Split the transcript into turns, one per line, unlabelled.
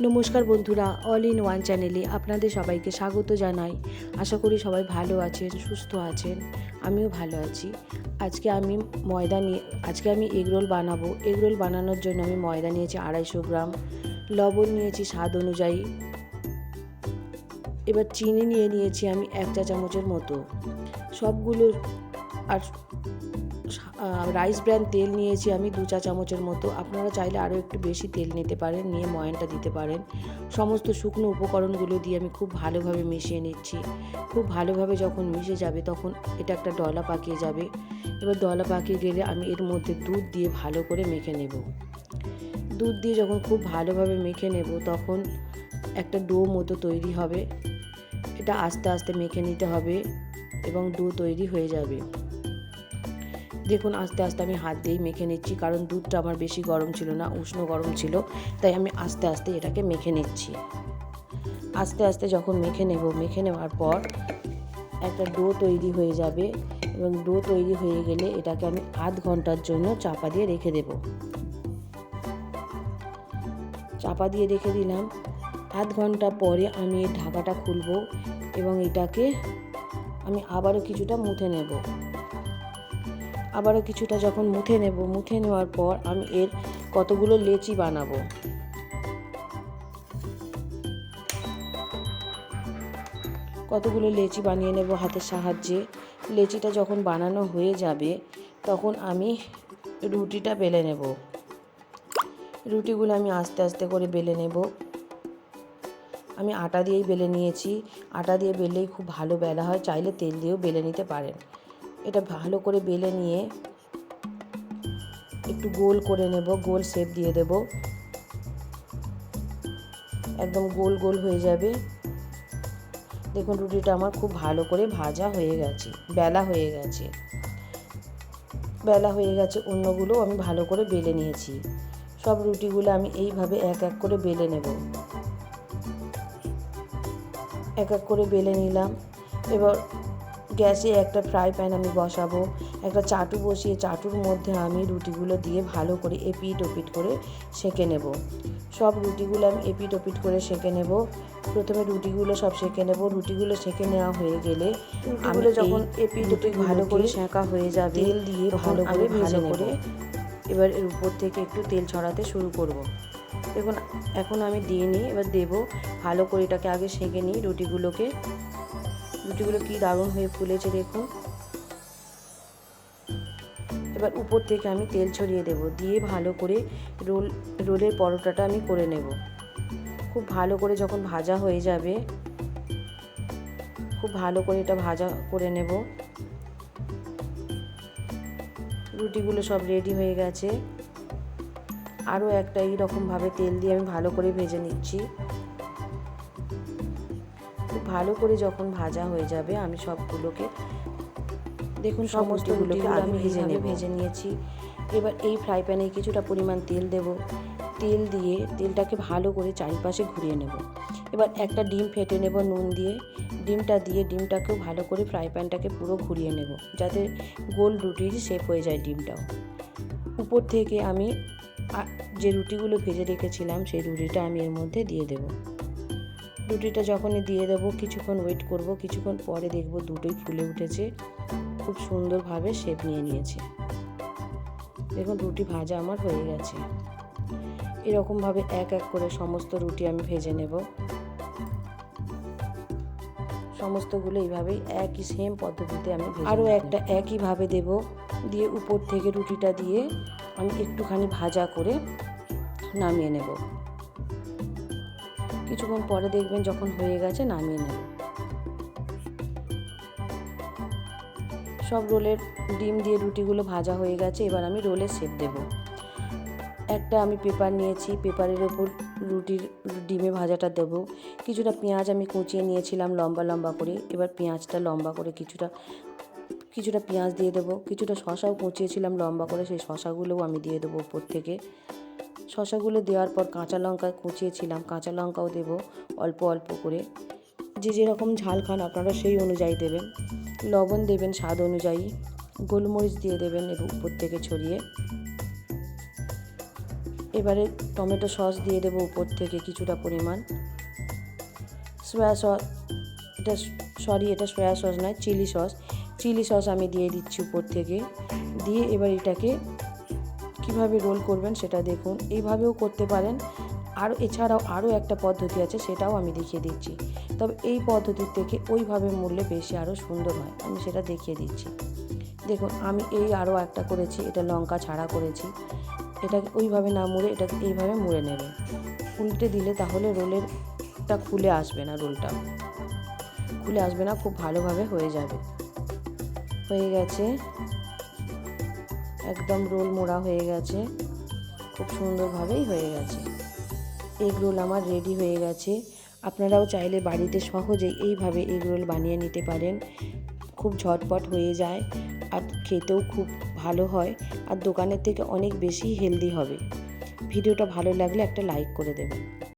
নমস্কার বন্ধুরা all in one চ্যানেলে আপনাদের সবাইকে স্বাগত জানাই। আশা করি সবাই ভালো আছেন, সুস্থ আছেন, আমিও ভালো আছি। আজকে আমি ময়দা নিয়ে, আজকে আমি এগরোল বানাবো। এগরোল বানানোর জন্য আমি ময়দা নিয়েছি আড়াইশো গ্রাম, লবণ নিয়েছি স্বাদ অনুযায়ী। এবার চিনি নিয়ে নিয়েছি আমি এক চা চামচের মতো। সবগুলো আর রাইস ব্র্যান্ড তেল নিয়েছি আমি দু চা চামচের মতো। আপনারা চাইলে আরও একটু বেশি তেল নিতে পারেন, নিয়ে ময়নটা দিতে পারেন। সমস্ত শুকনো উপকরণগুলো দিয়ে আমি খুব ভালোভাবে মিশিয়ে নিচ্ছি। খুব ভালোভাবে যখন মিশে যাবে তখন এটা একটা ডলা পাকিয়ে যাবে। এবার ডলা পাকিয়ে গেলে আমি এর মধ্যে দুধ দিয়ে ভালো করে মেখে নেব। দুধ দিয়ে যখন খুব ভালোভাবে মেখে নেব তখন একটা ডো মতো তৈরি হবে। এটা আস্তে আস্তে মেখে নিতে হবে এবং ডো তৈরি হয়ে যাবে। দেখুন, আস্তে আস্তে আমি হাত দিয়েই মেখে নিচ্ছি, কারণ দুধটা আমার বেশি গরম ছিল না, উষ্ণ গরম ছিল, তাই আমি আস্তে আস্তে এটাকে মেখে নিচ্ছি। আস্তে আস্তে যখন মেখে নেব, মেখে নেওয়ার পর একটা ডো তৈরি হয়ে যাবে এবং ডো তৈরি হয়ে গেলে এটাকে আমি আধ ঘণ্টার জন্য চাপা দিয়ে রেখে দেব। চাপা দিয়ে রেখে দিলাম। আধ ঘণ্টা পরে আমি ঢাকাটা খুলব এবং এটাকে আমি আবারও কিছুটা মুথে নেব। আবারও কিছুটা যখন মুথে নেব, মুথে নেওয়ার পর আমি এর কতগুলো লেচি বানাবো। কতগুলো লেচি বানিয়ে নেব হাতের সাহায্যে। লেচিটা যখন বানানো হয়ে যাবে, তখন আমি রুটিটা বেলে নেব। রুটিগুলো আমি আস্তে আস্তে করে বেলে নেব। আমি আটা দিয়েই বেলে নিয়েছি। আটা দিয়ে বেললেই খুব ভালো বেলা হয়, চাইলে তেল দিয়েও বেলে নিতে পারেন। এটা ভালো করে বেলে নিয়ে একটু গোল করে নেব, গোল শেপ দিয়ে দেব। একদম গোল গোল হয়ে যাবে। দেখুন, রুটিটা আমার খুব ভালো করে ভাজা হয়ে গেছে, বেলা হয়ে গেছে। বেলা হয়ে গেছে, অন্যগুলো আমি ভালো করে বেলে নিয়েছি। সব রুটিগুলো আমি এইভাবে এক এক করে বেলে নেব। এক এক করে বেলে নিলাম। এবার গ্যাসে একটা ফ্রাই প্যান আমি বসাবো একটা চাটু বসিয়ে চাটুর মধ্যে আমি রুটিগুলো দিয়ে ভালো করে এপিট ওপিট করে সেঁকে নেব। সব রুটিগুলো আমি এপিট ওপিট করে সেঁকে নেব। প্রথমে রুটিগুলো সব সেঁকে নেব। রুটিগুলো সেঁকে নেওয়া হয়ে গেলে রুটিগুলো যখন এপিট ওপিট ভালো করে সেঁকা হয়ে যাবে তেল দিয়ে ভালো করে ভেজে করে এবার এর উপর থেকে একটু তেল ছড়াতে শুরু করব। দেখুন এখন আমি দিয়ে নিই এবার দেবো। ভালো করে এটাকে আগে সেঁকে নিই রুটিগুলোকে। রুটিগুলো কি দারুণ হয়ে ফুলেছে দেখুন। এবার উপর থেকে আমি তেল ছড়িয়ে দেব, দিয়ে ভালো করে রোল, রোলের পরোটাটা আমি করে নেব। খুব ভালো করে যখন ভাজা হয়ে যাবে, খুব ভালো করে এটা ভাজা করে নেব। রুটিগুলো সব রেডি হয়ে গেছে। আরও একটা এইরকমভাবে তেল দিয়ে আমি ভালো করে ভেজে নিচ্ছি। ভালো করে যখন ভাজা হয়ে যাবে আমি সবগুলোকে দেখুন সমস্তগুলোকে আমি ভেজে নিয়ে ভেজে নিয়েছি। এবার এই ফ্রাই প্যানে কিছুটা পরিমাণ তেল দেব। তেল দিয়ে তেলটাকে ভালো করে চারিপাশে ঘুরিয়ে নেব। এবার একটা ডিম ফেটে নেব নুন দিয়ে। ডিমটা দিয়ে ডিমটাকেও ভালো করে ফ্রাই প্যানটাকে পুরো ঘুরিয়ে নেব যাতে গোল রুটির শেপ হয়ে যায় ডিমটাও। উপর থেকে আমি যে রুটিগুলো ভেজে রেখেছিলাম সেই রুটিটা আমি এর মধ্যে দিয়ে দেবো। রুটিটা যখনই দিয়ে দেবো কিছুক্ষণ ওয়েট করব কিছুক্ষণ পরে দেখব দুটোই ফুলে উঠেছে। খুব সুন্দরভাবে শেপ নিয়ে নিয়েছে। দেখুন রুটি ভাজা আমার হয়ে গেছে। এরকমভাবে এক এক করে সমস্ত রুটি আমি ভেজে নেব। সমস্তগুলো এইভাবেই একই সেম পদ্ধতিতে আমি আরও একটা একইভাবে দেব দিয়ে উপর থেকে রুটিটা দিয়ে আমি একটুখানি ভাজা করে নামিয়ে নেব। কিছুক্ষণ পরে দেখবেন যখন হয়ে গেছে, নামিয়ে নেব সব রোলের ডিম দিয়ে রুটিগুলো ভাজা হয়ে গেছে, এবার আমি রোলের সেপ দেব। একটা আমি পেপার নিয়েছি, পেপারের ওপর রুটির ডিমে ভাজাটা দেব। কিছুটা পেঁয়াজ আমি কুচিয়ে নিয়েছিলাম লম্বা লম্বা করে, এবার পেঁয়াজটা লম্বা করে কিছুটা কিছুটা পেঁয়াজ দিয়ে দেবো, কিছুটা শশাও কুচিয়েছিলাম লম্বা করে, সেই শশাগুলোও আমি দিয়ে দেবো উপর থেকে। শশাগুলো দেওয়ার পর কাঁচা লঙ্কা কুচিয়েছিলাম। কাঁচা লঙ্কাও দেবো অল্প অল্প করে। যে যেরকম ঝাল খান আপনারা সেই অনুযায়ী দেবেন। লবণ দেবেন স্বাদ অনুযায়ী। গোলমরিচ দিয়ে দেবেন এর উপর থেকে ছড়িয়ে। এবারে টমেটো সস দিয়ে দেবো উপর থেকে কিছুটা পরিমাণ। সয়া সস, এটা সরি, এটা সয়া সস নয়, চিলি সস। চিলি সস আমি দিয়ে দিচ্ছি উপর থেকে। দিয়ে এবার এটাকে কীভাবে রোল করবেন সেটা দেখুন। এইভাবেও করতে পারেন। আর এছাড়াও আরও একটা পদ্ধতি আছে, সেটাও আমি দেখিয়ে দিচ্ছি। তবে এই পদ্ধতির থেকে ওইভাবে মরলে বেশি আরও সুন্দর হয়। আমি সেটা দেখিয়ে দিচ্ছি। দেখুন, আমি এই আরও একটা করেছি, এটা লঙ্কা ছাড়া করেছি। এটাকে ওইভাবে না মুড়ে, এটাকে এইভাবে মুড়ে নেবেন উল্টে দিলে তাহলে রোলেরটা খুলে আসবে না রোলটা খুলে আসবে না, খুব ভালোভাবে হয়ে যাবে। হয়ে গেছে। একদম রোল মোড়া হয়ে গেছে। খুব সুন্দরভাবেই হয়ে গেছে। এগ রোল আমার রেডি হয়ে গেছে। আপনারাও চাইলে বাড়িতে সহজেই এইভাবে এগ রোল বানিয়ে নিতে পারেন। খুব ঝটপট হয়ে যায় আর খেতেও খুব ভালো হয় আর দোকানের থেকে অনেক বেশি হেলদি হবে। ভিডিওটা ভালো লাগলে একটা লাইক করে দেবেন।